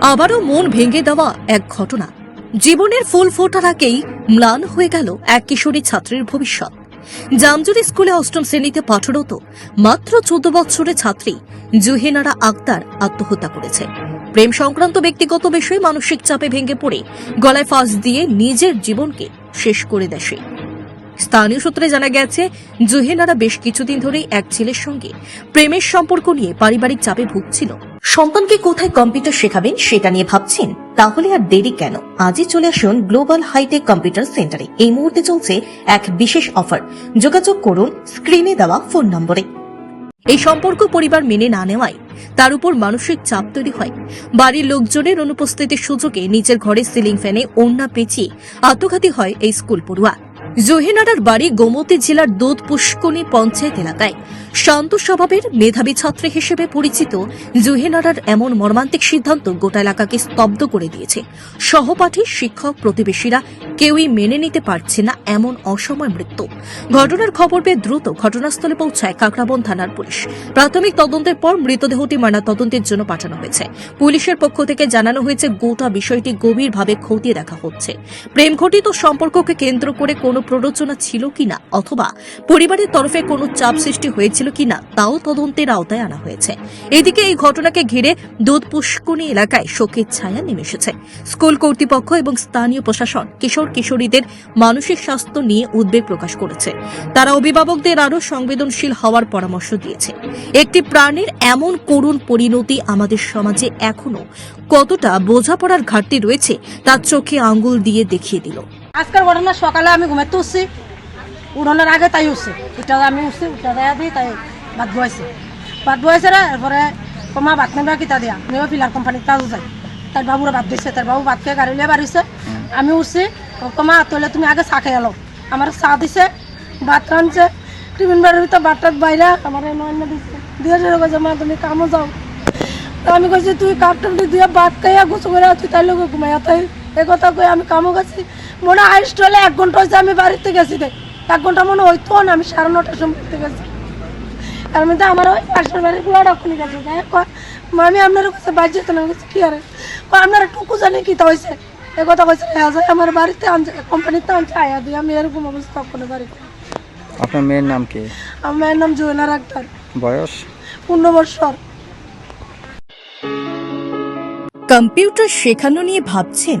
আবারও মন ভেঙে দেওয়া এক ঘটনা। জীবনের ফুল ফোটার আগেই ম্লান হয়ে গেল এক কিশোরী ছাত্রীর ভবিষ্যৎ। জামজুরি স্কুলে অষ্টম শ্রেণীতে পাঠরত মাত্র চোদ্দ বছরের ছাত্রী জুহেনারা আক্তার আত্মহত্যা করেছে। প্রেম সংক্রান্ত ব্যক্তিগত বিষয়ে মানসিক চাপে ভেঙে পড়ে গলায় ফাঁস দিয়ে নিজের জীবনকে শেষ করে সে। স্থানীয় সূত্রে জানা গেছে, জুহেনারা বেশ কিছুদিন ধরেই এক ছেলের সঙ্গে প্রেমের সম্পর্ক নিয়ে পারিবারিক চাপে ভুগছিল। সন্তানকে কোথায় কম্পিউটার শেখাবেন সেটা নিয়ে ভাবছেন? তাহলে আর দেরি কেন? আজই চলে আসুন গ্লোবাল হাইটেক কম্পিউটার সেন্টারে। এই মুহূর্তে চলছে এক বিশেষ অফার। যোগাযোগ করুন স্ক্রিনে দেওয়া ফোন নম্বরে। এই সম্পর্ক পরিবার মেনে না নেওয়ায় তার উপর মানসিক চাপ তৈরি হয়। বাড়ির লোকজনের অনুপস্থিতির সুযোগে নিজের ঘরে সিলিং ফ্যানে ওড়না পেঁচিয়ে আত্মঘাতী হয় এই স্কুল পড়ুয়া। জহিনারার বাড়ি গোমতী জেলার দুধ পুষ্কনি পঞ্চায়েত এলাকায়। শান্ত স্বভাবের মেধাবী ছাত্রী হিসেবে পরিচিত জুহেনারার এমন মর্মান্তিক সিদ্ধান্ত গোটা এলাকাকে স্তব্ধ করে দিয়েছে। সহপাঠী, শিক্ষক, প্রতিবেশীরা কেউই মেনে নিতে পারছে না এমন অসময় মৃত্যু। ঘটনার খবর পেয়ে দ্রুত ঘটনাস্থলে পৌঁছায় কাকরাবন থানার পুলিশ। প্রাথমিক তদন্তের পর মৃতদেহটি ময়নাতদন্তের জন্য পাঠানো হয়েছে। পুলিশের পক্ষ থেকে জানানো হয়েছে, গোটা বিষয়টি গভীরভাবে খতিয়ে দেখা হচ্ছে। প্রেম ঘটিত সম্পর্ককে কেন্দ্র করে কোনো প্ররোচনা ছিল কিনা অথবা পরিবারের তরফে কোনো চাপ সৃষ্টি হয়েছিল কিনা তাও তদন্তের আওতায় আনা হয়েছে। এদিকে এই ঘটনাকে ঘিরে দুধ পুষ্কনি এলাকায় শোকের ছায়া নেমে এসেছে। স্কুল কর্তৃপক্ষ এবং স্থানীয় প্রশাসন কিশোর কিশোরীদের মানসিক স্বাস্থ্য নিয়ে উদ্বেগ প্রকাশ করেছে। তারা অভিভাবকদের আরও সংবেদনশীল হওয়ার পরামর্শ দিয়েছে। একটি প্রাণের এমন করুণ পরিণতি আমাদের সমাজে এখনও কতটা বোঝাপড়ার ঘাটতি রয়েছে তার চোখে আঙ্গুল দিয়ে দেখিয়ে দিল। আজকের ঘটনা সকালে আমি ঘুমাতে উঠছি। উঠানোর আগে তাই উঠছে। উঠা আমি উঠছি, উঠা দেয়া দিই তাই ভাত বয়েছে ভাত বয়েছে রে, এরপরে কমা ভাত নেবা কিতা দিয়া? নেবা ফিলার কোম্পানির তাজু যাই তার বাবুরা ভাত দিচ্ছে তার বাবু ভাত খেয়ে গাড়ি লিয়ে বাড়িছে আমি উঠছি, কমা তোলে তুমি আগে চা খেয়ে এলো আমার চা দিছে, ভাত রাঁধছে টিফিন বাড়ির ভিতর ভাত টাত বাইরে আমার নয় দিচ্ছে দিয়ে গেছে মা তুমি কামও যাও। তা আমি কইছি তুই কাপটা দিয়ে ভাত খাইয়া গোসল করে তুই তাই লোক ঘুমাইয়া তাই এ কথা কই আমি কামো গেছি। মনে হয় হাইস্ট হলে এক ঘণ্টা হয়েছে আমি বাড়িতে গেছি দেখ এক ঘণ্টা মনে হইতো না আমি সাড়ে নটার সময় বাড়িতে গেছি। তার মধ্যে আমার ওই পাশের বাড়িরগুলো ডাকুনি গেছে। কয়, আমি আপনার কাছে বাইর যেতে না। গেছি কি আরে? কয়, আপনার টুকু জানি কি তা হয়েছে এ কথা কইছে হ্যাঁ যায় আমার বাড়িতে আনছে কোম্পানিতে আনছে আয়া দিয়ে আমি এরকম অবস্থা কোনো বাড়িতে। আপনার মেয়ের নাম কি? আমার মায়ের নাম জুয়েলার আক্তার। বয়স? পনেরো বৎসর কম্পিউটার শেখানো নিয়ে ভাবছেন?